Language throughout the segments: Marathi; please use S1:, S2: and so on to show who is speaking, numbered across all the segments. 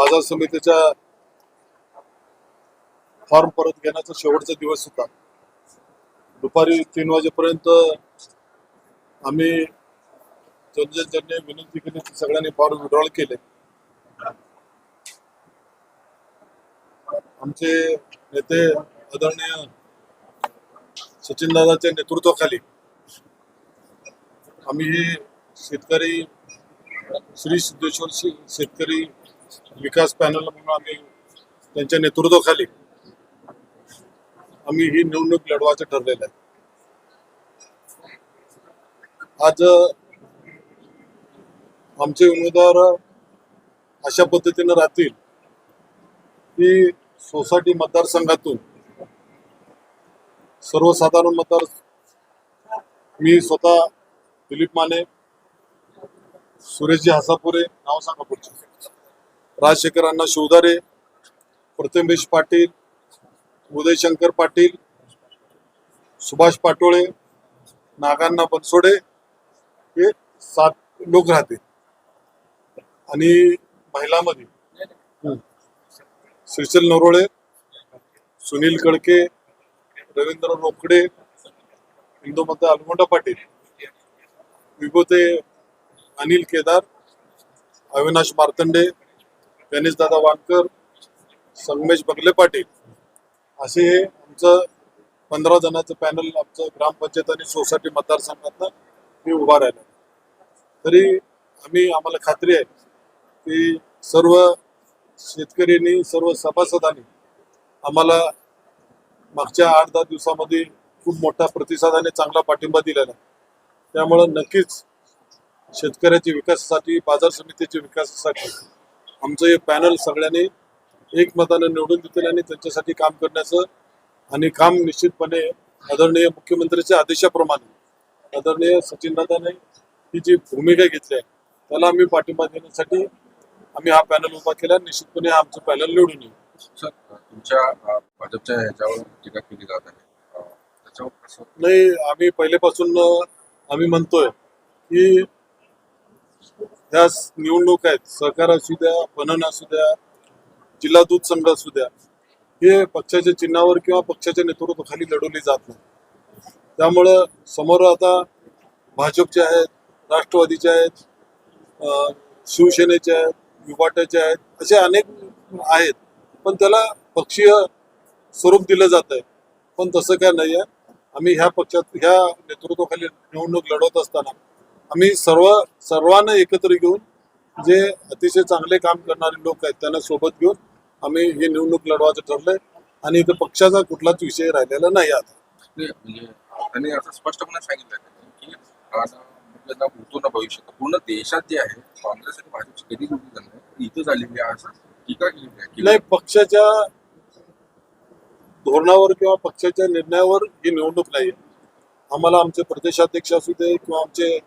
S1: बाजार समितीच्या फॉर्म परत घेण्याचा शेवटचा दिवस होता. दुपारी तीन वाजेपर्यंत आम्ही ज्यांनी विनंती केली सगळ्यांनी फॉर्म विड्रॉल केले. आमचे नेते आदरणीय सचिनदादाच्या नेतृत्वाखाली आम्ही शेतकरी श्री सिद्धेश्वर शेतकरी विकास पॅनल म्हणून आम्ही त्यांच्या नेतृत्वाखाली आम्ही ही निवडणूक लढवायचं ठरलेलं आहे. आज आमचे उमेदवार अशा पद्धतीनं राहतील की सोसायटी मतदारसंघातून सर्वसाधारण मतदार मी स्वतः दिलीप माने सुरेशजी हसापुरे नाव सांगा पुढचे. राजशेखर अण्णा शिवधारे प्रथमेश पाटील उदयशंकर पाटील सुभाष पाटोळे नागांना बनसोडे हे सात लोक राहतील आणि महिलामध्ये श्रीशल नरोळे सुनील कडके रवींद्र रोकडे इंदुमत अलगोंडा पाटील विभूते अनिल केदार अविनाश मार्तंडे गणेश दादा वानकर संगमेश बगले पाटील असे हे आमचं पंधरा जणांचं पॅनल आमचं ग्रामपंचायत आणि सोसायटी मतदारसंघातनं मी उभा राहिलं. तरी आम्ही आम्हाला खात्री आहे की सर्व शेतकऱ्यांनी सर्व सभासदांनी आम्हाला मागच्या आठ दहा दिवसामध्ये खूप मोठा प्रतिसाद आणि चांगला पाठिंबा दिलेला त्यामुळं नक्कीच शेतकऱ्याच्या विकासासाठी बाजार समितीच्या विकासासाठी आमचं हे पॅनल सगळ्यांनी एकमतानं निवडून देतील आणि त्यांच्यासाठी काम करण्याचं आणि काम निश्चितपणे आदरणीय मुख्यमंत्र्यांच्या आदेशाप्रमाणे. आदरणीय सचिनदादाने ही जी भूमिका घेतली आहे त्याला आम्ही पाठिंबा देण्यासाठी आम्ही हा पॅनल उभा केला निश्चितपणे आमचं पॅनल निवडून येईल.
S2: सर तुमच्या भाजपच्या ह्याच्यावर टीका केली जात आहे. त्याच्यावर
S1: नाही आम्ही पहिलेपासून आम्ही म्हणतोय की ह्या निवडणूक आहेत. सहकार असू द्या पणन असू द्या जिल्हा दूध संघ असू द्या हे पक्षाच्या चिन्हावर किंवा पक्षाच्या नेतृत्वाखाली लढवली जात नाही. त्यामुळं समोर आता भाजपचे आहेत राष्ट्रवादीचे आहेत शिवसेनेचे आहेत युवाट्याचे आहेत असे अनेक आहेत. पण त्याला पक्षीय स्वरूप दिलं जात आहे पण तसं काय नाही आहे आम्ही ह्या पक्षात ह्या नेतृत्वाखाली निवडणूक लढवत असताना आम्ही सर्व सर्वांना एकत्र घेऊन जे अतिशय चांगले काम करणारे लोक आहेत त्यांना सोबत घेऊन आम्ही हे निवडणूक लढवायचं ठरलंय. आणि इथं पक्षाचा कुठलाच विषय राहिलेला नाही आता.
S2: म्हणजे त्यांनी असं स्पष्टपणे सांगितलं की होतो ना भविष्यात पूर्ण देशात जे आहे काँग्रेस आणि भाजपची कधी युती झाली इथं झालेली आहे असं टीका केली
S1: नाही पक्षाच्या धोरणावर किंवा पक्षाच्या निर्णयावर ही निवडणूक नाही आम्हाला आमचे प्रदेशाध्यक्ष असू दे किंवा आमचे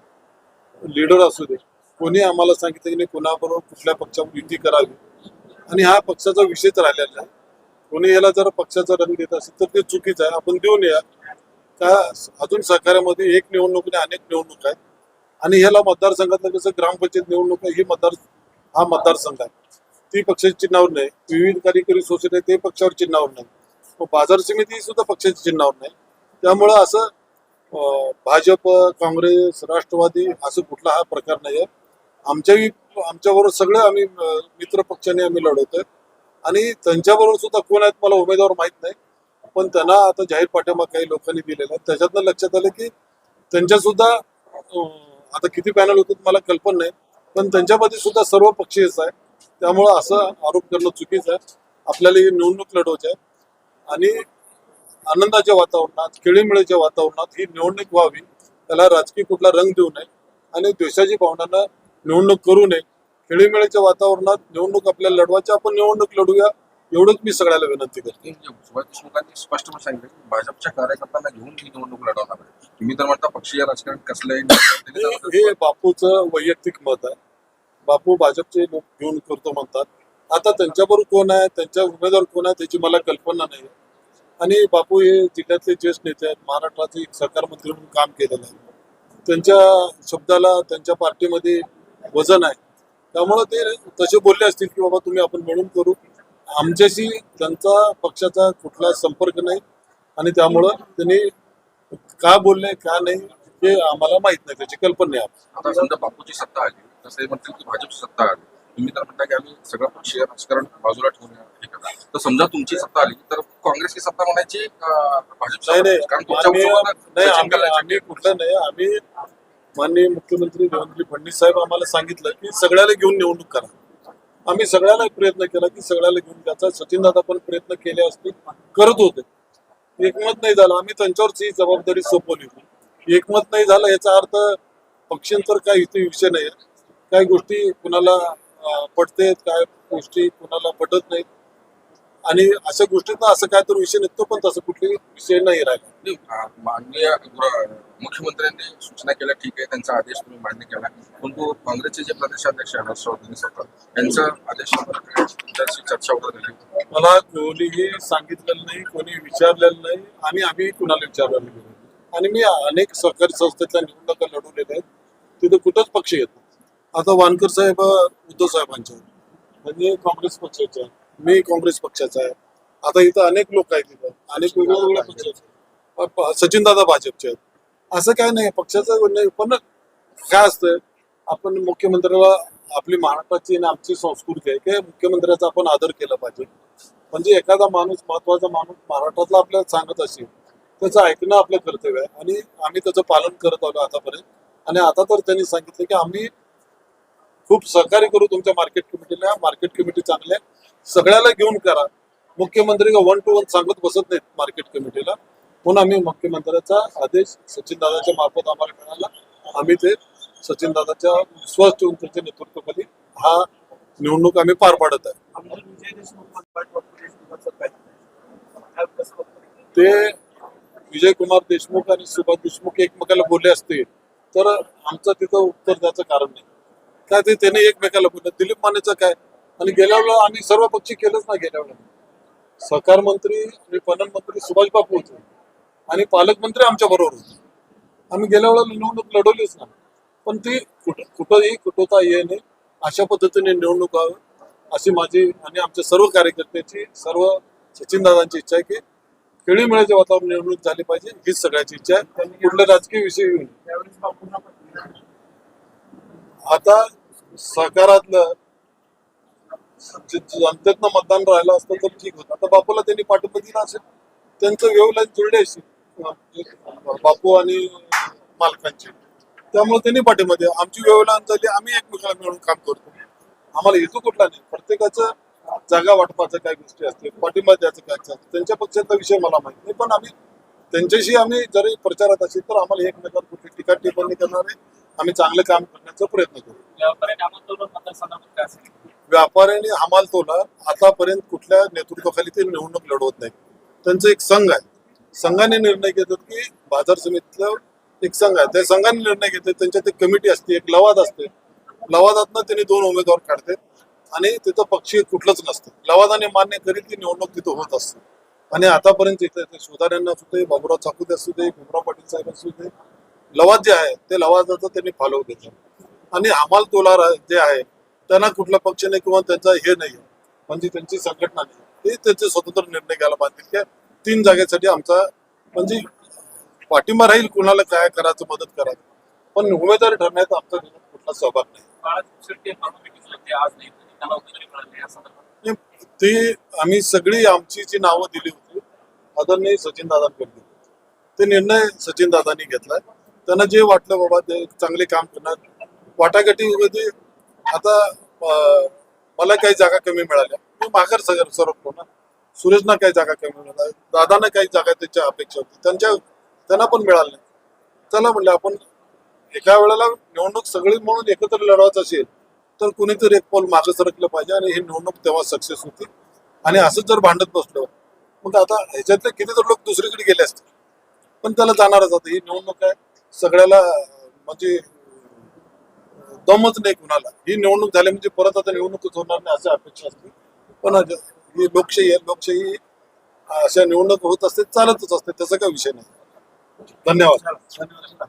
S1: लीडर असू दे कोणी आम्हाला सांगितलं की नाही कोणाबरोबर कुठल्या पक्षावर युती करावी? आणि हा पक्षाचा विषयच राहिलेला आहे. कोणी याला जर पक्षाचा रंग देत असेल तर ते चुकीचं आहे. आपण देऊन या. का अजून सहकार्यामध्ये एक निवडणूक नाही अनेक निवडणूक आहेत. आणि ह्याला मतदारसंघातलं कसं ग्रामपंचायत निवडणूक आहे ही मतदार हा मतदारसंघ आहे. ती पक्षाच्या चिन्हावर नाही. विविध कार्यकारी सोसायटी ते पक्षावर चिन्हावर नाही. मग बाजार समिती सुद्धा पक्षाच्या चिन्हावर नाही. त्यामुळं असं भाजप काँग्रेस राष्ट्रवादी असं कुठला हा प्रकार नाही आहे आमच्याही आमच्याबरोबर सगळे आम्ही मित्र पक्षाने आम्ही लढवतोय. आणि त्यांच्याबरोबर सुद्धा कोण आहेत मला उमेदवार माहीत नाही. पण त्यांना आता जाहीर पाठिंबा काही लोकांनी दिलेला आहे. त्याच्यातनं लक्षात आलं की त्यांच्या सुद्धा आता किती पॅनल होते मला कल्पना नाही. पण त्यांच्यामध्ये सुद्धा सर्व पक्षीयच आहे त्यामुळं असं आरोप करणं चुकीचं आहे. आपल्याला ही निवडणूक लढवायची आहे. आणि आनंदाच्या वातावरणात खेळीमेळीच्या वातावरणात ही निवडणूक व्हावी. त्याला राजकीय कुठला रंग देऊ नये आणि द्वेषाची भावनांना निवडणूक करू नये. खेळीमेळीच्या वातावरणात निवडणूक आपल्याला लढवायची आपण निवडणूक लढूया एवढंच मी सगळ्याला विनंती करतो.
S2: सुभाष देशमुखांनी स्पष्टपणे सांगितलं की भाजपच्या कार्यकर्त्यांना घेऊन ही निवडणूक लढवणार आहे. तुम्ही तर म्हणता पक्षीय राजकारण कसलंही
S1: हे हे बापूचं वैयक्तिक मत आहे. बापू भाजपचे लोक घेऊन करतो म्हणतात. आता त्यांच्याबरोबर कोण आहे त्यांच्या उमेदवार कोण आहे त्याची मला कल्पना नाही आणि बापू हे जिल्ह्यातले ज्येष्ठ नेते आहेत महाराष्ट्राचे एक सरकार मंत्री म्हणून काम केलेलं आहे. त्यांच्या शब्दाला त्यांच्या पार्टीमध्ये वजन आहे. त्यामुळं ते तसे बोलले असतील की बाबा तुम्ही आपण मिळून करू. आमच्याशी त्यांचा पक्षाचा कुठला संपर्क नाही. आणि त्यामुळं त्यांनी का बोलले का नाही हे आम्हाला माहीत नाही. त्याची कल्पना आहे
S2: आता समजा बापूची सत्ता आली तसे म्हणतील की भाजपची सत्ता आली. तुम्ही तर म्हणता की आम्ही सगळं पक्षीय राजकारण बाजूला ठेवून हे करा तर समजा तुमची सत्ता आली तर काँग्रेसची सत्ता म्हणायची कारण तुमच्या
S1: आम्ही कुठलं नाही आम्ही माननीय मुख्यमंत्री देवेंद्र फडणवीस साहेब आम्हाला सांगितलं की सगळ्याला घेऊन निवडणूक करा. आम्ही सगळ्याला प्रयत्न केला की सगळ्याला घेऊन त्याचा सचिन दादा पण प्रयत्न केले असतील करत होते. एकमत नाही झालं. आम्ही त्यांच्यावरच ही जबाबदारी सोपवली होती. एकमत नाही झालं याचा अर्थ पक्षांतर काय इथे विषय नाही काही गोष्टी कुणाला पटतेत काय गोष्टी कुणाला पटत नाहीत. आणि अशा गोष्टींना असं काय तर विषय निघतो पण तसं कुठलाही विषय नाही राहिला.
S2: नाही, माननीय मुख्यमंत्र्यांनी सूचना केल्या ठीक आहे त्यांचा आदेश तुम्ही मान्य केला. परंतु काँग्रेसचे जे प्रदेशाध्यक्ष हर्षवर्धन सरकार यांचा आदेश तुमच्याशी चर्चा वगैरे झाली.
S1: मला कोणीही सांगितलेलं नाही कोणी विचारलेलं नाही आणि आम्ही कुणाला विचारलेलं नाही. आणि मी अनेक सहकारी संस्थेतल्या निवडणुका लढवलेल्या आहेत. तिथं कुठंच पक्ष येत नाही. आता वानकर साहेब उद्धव साहेबांचे आहेत. म्हणजे काँग्रेस पक्षाचे आहेत. मी काँग्रेस पक्षाचा आहे. आता इथं अनेक लोक आहेत तिथं अनेक वेगळ्या वेगळ्या पक्षाचे सचिन दादा भाजपचे आहेत. असं काय नाही पक्षाचं नाही पण काय असतं आपण मुख्यमंत्र्याला आपली महाराष्ट्राची आणि आमची संस्कृती आहे की मुख्यमंत्र्याचा आपण आदर केला पाहिजे. म्हणजे एखादा माणूस महत्त्वाचा माणूस महाराष्ट्रातला आपल्याला सांगत असेल त्याचं ऐकणं आपलं कर्तव्य आहे. आणि आम्ही त्याचं पालन करत आलो आतापर्यंत. आणि आता तर त्यांनी सांगितलं की आम्ही खूप सहकार्य करू तुमच्या मार्केट कमिटीला मार्केट कमिटी चांगल्या आहे. सगळ्याला घेऊन करा. मुख्यमंत्री वन टू वन सांगत बसत नाहीत मार्केट कमिटीला म्हणून आम्ही मुख्यमंत्र्याचा आदेश सचिन दादाच्या मार्फत आम्हाला मिळाला. आम्ही ते सचिन दादाच्या विश्वास ठेवून त्यांच्या नेतृत्वाखाली हा निवडणूक आम्ही पार पाडत आहे.
S3: ते विजय
S1: कुमार देशमुख आणि सुभाष देशमुख एकमेकाला बोलले असते. तर आमचं तिथं उत्तर द्यायचं कारण नाही. काय ते त्याने एकमेकाला बोललं दिलीप मानेचं काय? आणि गेल्या आम्ही सर्व पक्षी केलंच ना गेल्या सहकार मंत्री आणि पणन मंत्री सुभाष बापू होते. आणि पालकमंत्री आमच्या बरोबर होते. आम्ही गेल्या वेळेला निवडणूक लढवलीच ना पण ती कुठं कुठंही कुठवता येणे अशा पद्धतीने निवडणूक व्हावी अशी माझी आणि आमच्या सर्व कार्यकर्त्याची सर्व सचिनदादांची इच्छा आहे की खेळीमेळ्याचे वातावरण निवडणूक झाली पाहिजे हीच सगळ्याची इच्छा आहे. कुठल्या राजकीय विषय येऊ नये.
S3: त्यावेळेस बापूंना पण
S1: आता सहकारातलं जनतेतनं मतदान राहिलं असतं तर ठीक होतं. आता बापूला त्यांनी पाठिंबा दिला असेल त्यांचं वेवलाईन जुळले असेल. बापू आणि मालकांची. त्यामुळे त्यांनी पाठिंबा दिला. आमची वेवलाईन झाली आम्ही एकमेकाला मिळून काम करतो. आम्हाला हेतू कुठला नाही. प्रत्येकाचं जागा वाटपाचं काय गोष्टी असते पाठिंबा द्यायचं काय असतं. त्यांच्या पक्षाचा विषय मला माहीत नाही. पण आम्ही त्यांच्याशी आम्ही जरी प्रचारात असेल तर आम्हाला एकमेकांवर कुठली टीका टिप्पणी करणार आहे आम्ही चांगलं काम करण्याचा प्रयत्न करू. व्यापाऱ्यांनी हमाल तोला आतापर्यंत कुठल्या नेतृत्वाखाली ते निवडणूक लढवत नाही त्यांचं एक संघ आहे. संघाने निर्णय घेतात की बाजार समितीतलं एक संघ आहे. त्या संघाने निर्णय घेतात त्यांच्यात एक कमिटी असते एक लवाद असते. लवादातनं त्यांनी दोन उमेदवार काढतात आणि तिथं पक्षी कुठलंच नसतं. लवादाने मान्य करीत ती निवडणूक तिथं होत असते. आणि आतापर्यंत इथे सुधाऱ्यांना असू दे बाबुराव चाकूदे असू दे भीमराव पाटील साहेब असू दे लवाद जे आहे ते लवादाचं त्यांनी फॉलो घेतलं आणि हमाल तोला रा- जे आहे त्यांना कुठला पक्ष नाही किंवा त्यांचा हे नाही म्हणजे त्यांची संघटना नाही ते त्याचे स्वतंत्र निर्णय घ्यायला पाहिजे की तीन जागेसाठी आमचा म्हणजे पाठिंबा राहील कुणाला काय करायचं मदत करायचं पण उमेदवार ठरण्यात आमचा कुठला सहभाग नाही. ते आम्ही सगळी आमची जी नावं दिली होती आदरणीय सचिन दादांकडे. ते निर्णय सचिन दादांनी घेतलाय. त्यांना जे वाटलं बाबा ते चांगले काम करणार. वाटाघाटीमध्ये आता मला काही जागा कमी मिळाल्या. मी माघार सर सरकलो ना. सुरेशना काही जागा कमी मिळाल्या. दादांना काही जागा त्याच्या अपेक्षा होती. त्यांच्या त्यांना पण मिळाल्या नाही. चला म्हणलं आपण एका वेळेला निवडणूक सगळी म्हणून एकत्र लढवायचं असेल तर कुणीतरी एक पाऊल मागे सरकलं पाहिजे आणि ही निवडणूक तेव्हा सक्सेस होती. आणि असंच जर भांडत बसलो मग आता ह्याच्यातले कितीतरी लोक दुसरीकडे गेले असतील. पण त्याला जाणारच आता. ही निवडणूक आहे. सगळ्याला म्हणजे दमच नाही कुणाला. ही निवडणूक झाली म्हणजे परत आता निवडणूकच होणार नाही असं अपेक्षा असते. पण ही लोकशाही आहे लोकशाही अशा निवडणूक होत असते चालतच असते त्याचा काही विषय नाही. धन्यवाद. धन्यवाद.